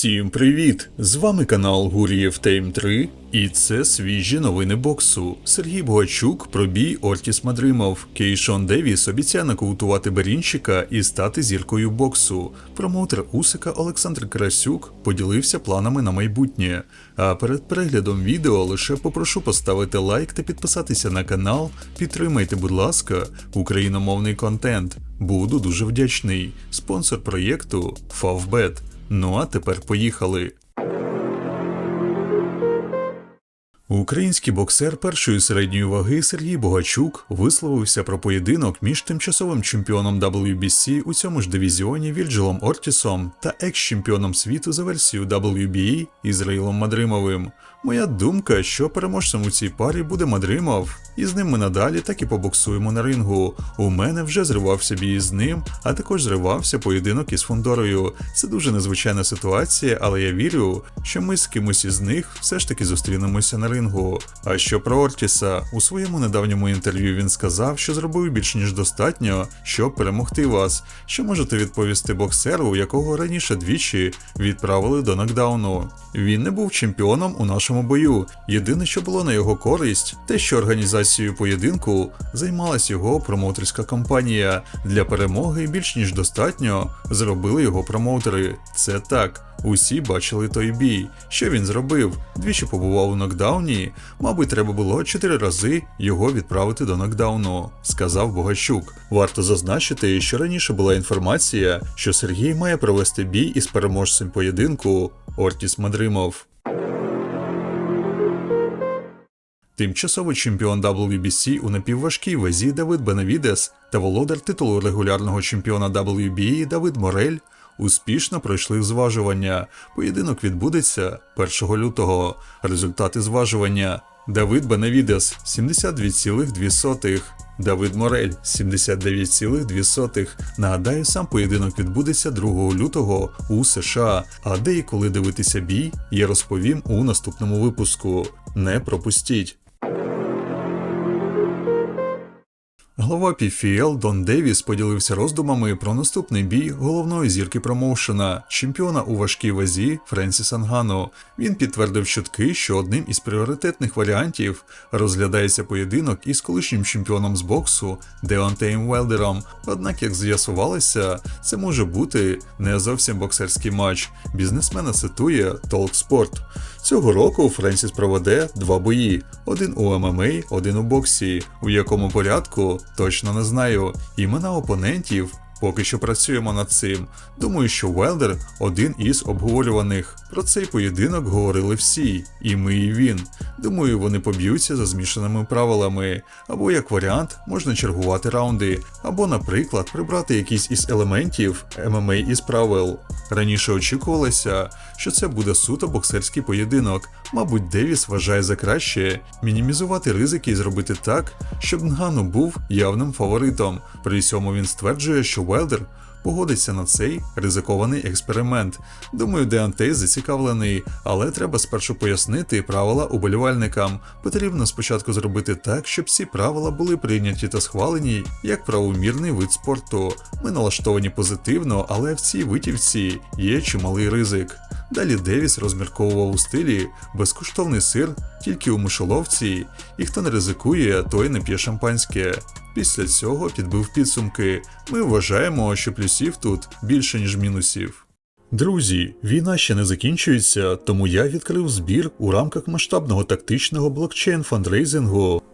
Всім привіт! З вами канал Гурієв Тейм 3 і це свіжі новини боксу. Сергій Богачук про бій Ортіс Мадримов. Кейшон Девіс обіцяє нокаутувати Берінщика і стати зіркою боксу. Промоутер Усика Олександр Красюк поділився планами на майбутнє. А перед переглядом відео лише попрошу поставити лайк та підписатися на канал. Підтримайте, будь ласка, україномовний контент. Буду дуже вдячний. Спонсор проєкту Favbet. Ну а тепер поїхали. Український боксер першої середньої ваги Сергій Богачук висловився про поєдинок між тимчасовим чемпіоном WBC у цьому ж дивізіоні Вільджелом Ортісом та екс-чемпіоном світу за версією WBA Ізраїлом Мадримовим. Моя думка, що переможцем у цій парі буде Мадримов, і з ним ми надалі так і побоксуємо на рингу. У мене вже зривався бій з ним, а також зривався поєдинок із Фондорою. Це дуже незвичайна ситуація, але я вірю, що ми з кимось із них все ж таки зустрінемося на рингу. А що про Ортіса? У своєму недавньому інтерв'ю він сказав, що зробив більш ніж достатньо, щоб перемогти вас. Що можете відповісти боксеру, якого раніше двічі відправили до нокдауну? Він не був чемпіоном у нашому бою. Єдине, що було на його користь, те, що організацією поєдинку займалась його промоутерська компанія. Для перемоги більш ніж достатньо зробили його промоутери. Це так. Усі бачили той бій. Що він зробив? Двічі побував у нокдауні. Мабуть, треба було чотири рази його відправити до нокдауну, сказав Богачук. Варто зазначити, що раніше була інформація, що Сергій має провести бій із переможцем поєдинку Ортіс Мадримов. Тимчасовий чемпіон WBC у напівважкій вазі Давид Бенавідес та володар титулу регулярного чемпіона WBA Давид Морель успішно пройшли зважування. Поєдинок відбудеться 1 лютого. Результати зважування: Давид Бенавідес 72,2. Давид Морель 79,2. Нагадаю, сам поєдинок відбудеться 2 лютого у США. А де і коли дивитися бій, я розповім у наступному випуску. Не пропустіть. Голова PFL Дон Девіс поділився роздумами про наступний бій головної зірки промоушена, чемпіона у важкій вазі Френсіса Нгану. Він підтвердив чутки, що одним із пріоритетних варіантів розглядається поєдинок із колишнім чемпіоном з боксу Деонтеєм Велдером. Однак, як з'ясувалося, це може бути не зовсім боксерський матч. Бізнесмена цитує Talksport. Цього року Френсіс проведе два бої: один у ММА, один у боксі, у якому порядку точно не знаю. Імена опонентів. Поки що працюємо над цим. Думаю, що Велдер один із обговорюваних. Про цей поєдинок говорили всі, і ми, і він. Думаю, вони поб'ються за змішаними правилами. Або як варіант, можна чергувати раунди, або, наприклад, прибрати якісь із елементів ММА із правил. Раніше очікувалося, що це буде суто боксерський поєдинок. Мабуть, Девіс вважає за краще мінімізувати ризики і зробити так, щоб Нгану був явним фаворитом. При цьому він стверджує, що Велдер погодиться на цей ризикований експеримент. Думаю, Деантей зацікавлений, але треба спершу пояснити правила уболівальникам. Потрібно спочатку зробити так, щоб ці правила були прийняті та схвалені як правомірний вид спорту. Ми налаштовані позитивно, але в цій витівці є чималий ризик. Далі Девіс розмірковував у стилі безкоштовний сир тільки у мишоловці, і хто не ризикує, той не п'є шампанське. Після цього підбив підсумки. Ми вважаємо, що плюсів тут більше, ніж мінусів. Друзі, війна ще не закінчується, тому я відкрив збір у рамках масштабного тактичного блокчейн фандрейзингу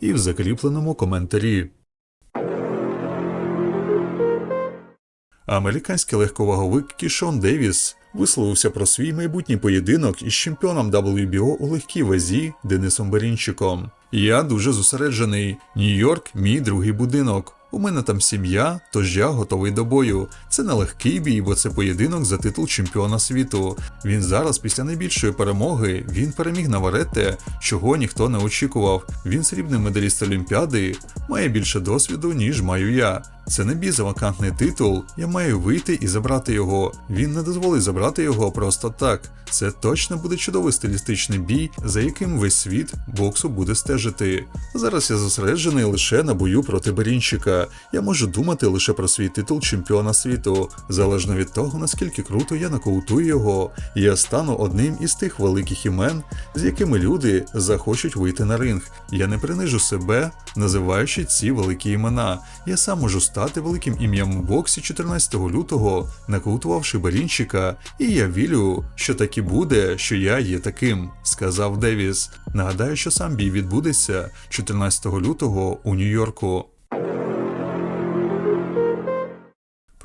і в закріпленому коментарі. Американський легковаговик Кішон Девіс висловився про свій майбутній поєдинок із чемпіоном WBO у легкій вазі Денисом Берінчиком. Я дуже зосереджений. Нью-Йорк мій другий будинок. У мене там сім'я, тож я готовий до бою. Це не легкий бій, бо це поєдинок за титул чемпіона світу. Він зараз, після найбільшої перемоги, він переміг Наварете, чого ніхто не очікував. Він срібний медаліст Олімпіади, має більше досвіду, ніж маю я. Це не бій за вакантний титул. Я маю вийти і забрати його. Він не дозволить забрати його просто так. Це точно буде чудовий стилістичний бій, за яким весь світ боксу буде стежити. Зараз я зосереджений лише на бою проти Берінчика. Я можу думати лише про свій титул чемпіона світу, залежно від того, наскільки круто я нокаутую його. Я стану одним із тих великих імен, з якими люди захочуть вийти на ринг. Я не принижу себе, називаючи ці великі імена. Я сам можу стати великим ім'ям у боксі 14 лютого, нокаутувавши Барінчика, і я вірю, що так і буде, що я є таким, сказав Девіс. Нагадаю, що сам бій відбудеться 14 лютого у Нью-Йорку.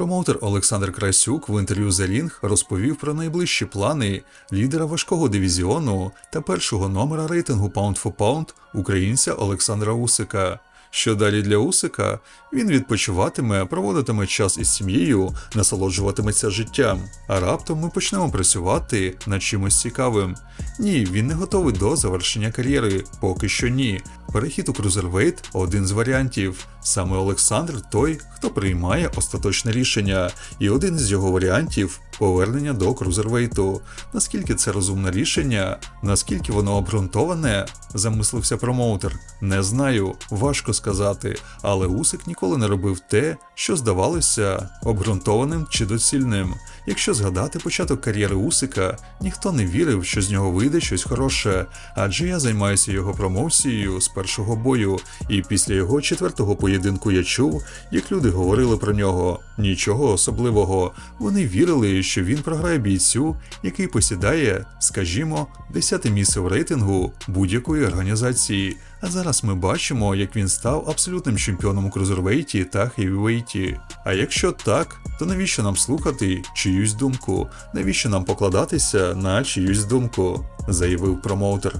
Промоутер Олександр Красюк в інтерв'ю The Ring розповів про найближчі плани лідера важкого дивізіону та першого номера рейтингу Pound for Pound українця Олександра Усика. Що далі для Усика? Він відпочиватиме, проводитиме час із сім'єю, насолоджуватиметься життям. А раптом ми почнемо працювати над чимось цікавим. Ні, він не готовий до завершення кар'єри, поки що ні. Перехід у Крузервейт один з варіантів. Саме Олександр той, хто приймає остаточне рішення, і один з його варіантів повернення до Крузервейту. Наскільки це розумне рішення, наскільки воно обґрунтоване, замислився промоутер. Не знаю, важко сказати, але Усик ніколи не робив те, що здавалося обґрунтованим чи доцільним. Якщо згадати початок кар'єри Усика, ніхто не вірив, що з нього вийде щось хороше, адже я займаюся його промоцією з першого бою, і після його четвертого поєдинку я чув, як люди говорили про нього. Нічого особливого. Вони вірили, що він програє бійцю, який посідає, скажімо, десяте місце в рейтингу будь-якої організації. А зараз ми бачимо, як він став абсолютним чемпіоном у крузервейті та хевівейті. А якщо так, то навіщо нам слухати чиюсь думку? Навіщо нам покладатися на чиюсь думку? заявив промоутер.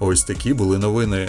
Ось такі були новини.